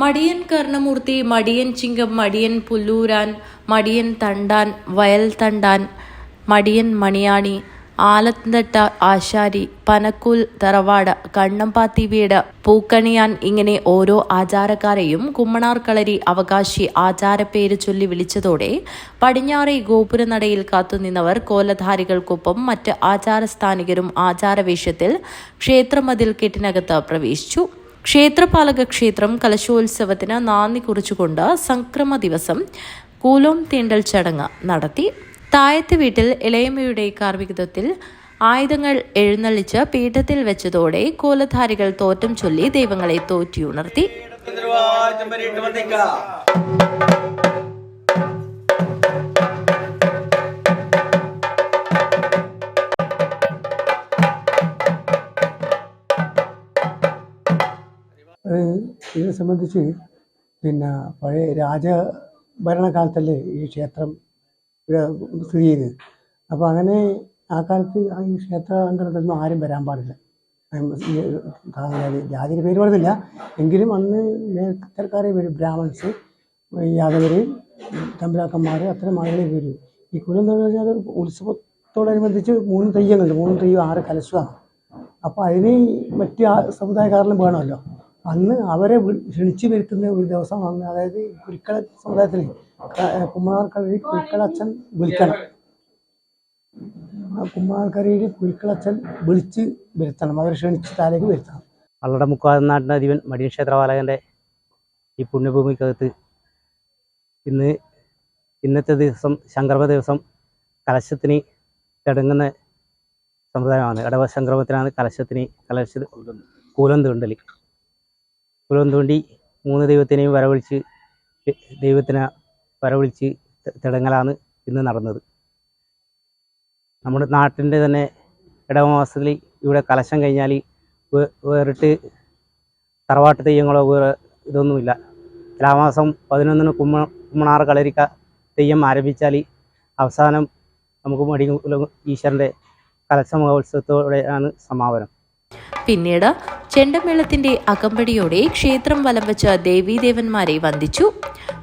മടിയൻ കർണമൂർത്തി മടിയൻ ചിങ്കം മടിയൻ പുല്ലൂരാൻ മടിയൻ തണ്ടാൻ വയൽ തണ്ടാൻ മടിയൻ മണിയാണി ആലത്തട്ട ആശാരി പനക്കൂൽ തറവാട് കണ്ണമ്പാത്തി വീട് പൂക്കണിയാൻ ഇങ്ങനെ ഓരോ ആചാരക്കാരെയും കുമ്മണാർ കളരി അവകാശി ആചാരപ്പേര് ചൊല്ലി വിളിച്ചതോടെ പടിഞ്ഞാറെ ഗോപുരനടയിൽ കാത്തുനിന്നവർ കോലധാരികൾക്കൊപ്പം മറ്റ് ആചാരസ്ഥാനികരും ആചാരവേഷത്തിൽ ക്ഷേത്രമതിൽ കെട്ടിനകത്ത് പ്രവേശിച്ചു. ക്ഷേത്രപാലക ക്ഷേത്രം കലശോത്സവത്തിന് നാന്ദി കുറിച്ചുകൊണ്ട് സംക്രമ ദിവസം കൂലോം തീണ്ടൽ ചടങ്ങ് നടത്തി. തായത്ത് വീട്ടിൽ ഇളയമ്മയുടെ കാർമ്മികത്വത്തിൽ ആയുധങ്ങൾ എഴുന്നള്ളിച്ച് പീഠത്തിൽ വെച്ചതോടെ കോലധാരികൾ തോറ്റം ചൊല്ലി ദൈവങ്ങളെ തോറ്റിയുണർത്തി. അത് ഇതിനെ സംബന്ധിച്ച് പിന്നെ പഴയ രാജ ഭരണകാലത്തല്ലേ ഈ ക്ഷേത്രം സ്ഥിതി ചെയ്തത്? അപ്പോൾ അങ്ങനെ ആ കാലത്ത് ഈ ക്ഷേത്ര അങ്കണത്തൊന്നും ആരും വരാൻ പാടില്ല. ജാതിയുടെ പേര് പറഞ്ഞില്ല. എങ്കിലും അന്ന് മേൽത്തരക്കാരെ വരും ബ്രാഹ്മൺസ് യാദവർ തമ്പുരാക്കന്മാർ അത്തരം ആളുകളെ വരും. ഈ കുലം എന്ന് പറഞ്ഞാൽ ഉത്സവത്തോടനുബന്ധിച്ച് മൂന്ന് തെയ്യങ്ങളുണ്ട്. മൂന്ന് തെയ്യം ആറ് കലശമാണ് അപ്പോൾ അതിന് മറ്റ് സമുദായക്കാരനും വേണമല്ലോ. അന്ന് അവരെ ക്ഷണിച്ചു വരുത്തുന്ന ഒരു ദിവസം അന്ന് അതായത് കുരുക്കള സമുദായത്തിൽ കുമ്മനാർക്കരയിൽ കുരുക്കളച്ഛൻ വിളിക്കണം. ആ കുമ്മനാർക്കരയിൽ കുരിക്കളച്ചൻ വിളിച്ച് വരുത്തണം. അവരെ ക്ഷണിച്ച് താലേക്ക് വരുത്തണം. അള്ളട മുക്കാനാട്ടിന്റെ അധിപൻ മടിയൻ ക്ഷേത്രപാലകന്റെ ഈ പുണ്യഭൂമിക്കകത്ത് ഇന്ന് ഇന്നത്തെ ദിവസം സംക്രമ ദിവസം കലശത്തിന് തുടങ്ങുന്ന സമ്പ്രദായമാണ് ഇടവ സംക്രമത്തിനാണ് കലശത്തിന് കലശ കൂലം തീണ്ടൽ കൂലം തോണ്ടി മൂന്ന് ദൈവത്തിനെയും വരവിളിച്ച് ദൈവത്തിനെ വരവിളിച്ച് തിടങ്ങലാണ് ഇന്ന് നടന്നത്. നമ്മുടെ നാട്ടിന്റെ തന്നെ ഇടവമാസത്തിൽ ഇവിടെ കലശം കഴിഞ്ഞാൽ വേറിട്ട് തറവാട്ട് തെയ്യങ്ങളോ വേറെ ഇതൊന്നുമില്ല. തുലാമാസം പതിനൊന്നിന് കുമ്മ കുമ്മണാറ് കളരിക്ക തെയ്യം ആരംഭിച്ചാൽ അവസാനം നമുക്ക് മടി ഈശ്വരന്റെ കലശ മഹോത്സവത്തോടെയാണ് സമാപനം. പിന്നീട് ചെണ്ടമേളത്തിന്റെ അകമ്പടിയോടെ ക്ഷേത്രം വലം വെച്ച് ദേവീദേവന്മാരെ വന്ദിച്ചു.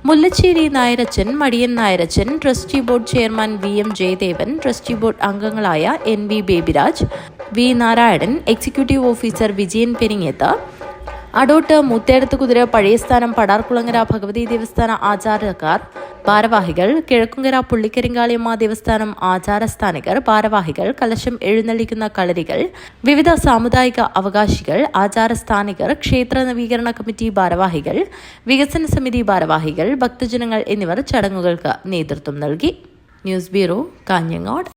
Mullacheri Nayarachan Madiyan Nayarachan trustee board chairman V M Jayadevan trustee board അംഗങ്ങളായ N V Babyraj V Narayanan executive officer Vijayan Peringeth Adott Muthedath കുതിര പഴയസ്ഥാനം പടാർകുളങ്ങര ഭഗവതി ദേവസ്ഥാന ആചാരക്കാർ ഭാരവാഹികൾ കിഴക്കുങ്കര പുള്ളിക്കരിങ്കാളിയമ്മ ദേവസ്ഥാനം ആചാരസ്ഥാനികർ ഭാരവാഹികൾ കലശം എഴുന്നള്ളിക്കുന്ന കളരികൾ വിവിധ സാമുദായിക അവകാശികൾ ആചാരസ്ഥാനികർ ക്ഷേത്ര നവീകരണ കമ്മിറ്റി ഭാരവാഹികൾ വികസന സമിതി ഭാരവാഹികൾ ഭക്തജനങ്ങൾ എന്നിവർ ചടങ്ങുകൾക്ക് നേതൃത്വം നൽകി. News bureau Kanhangad.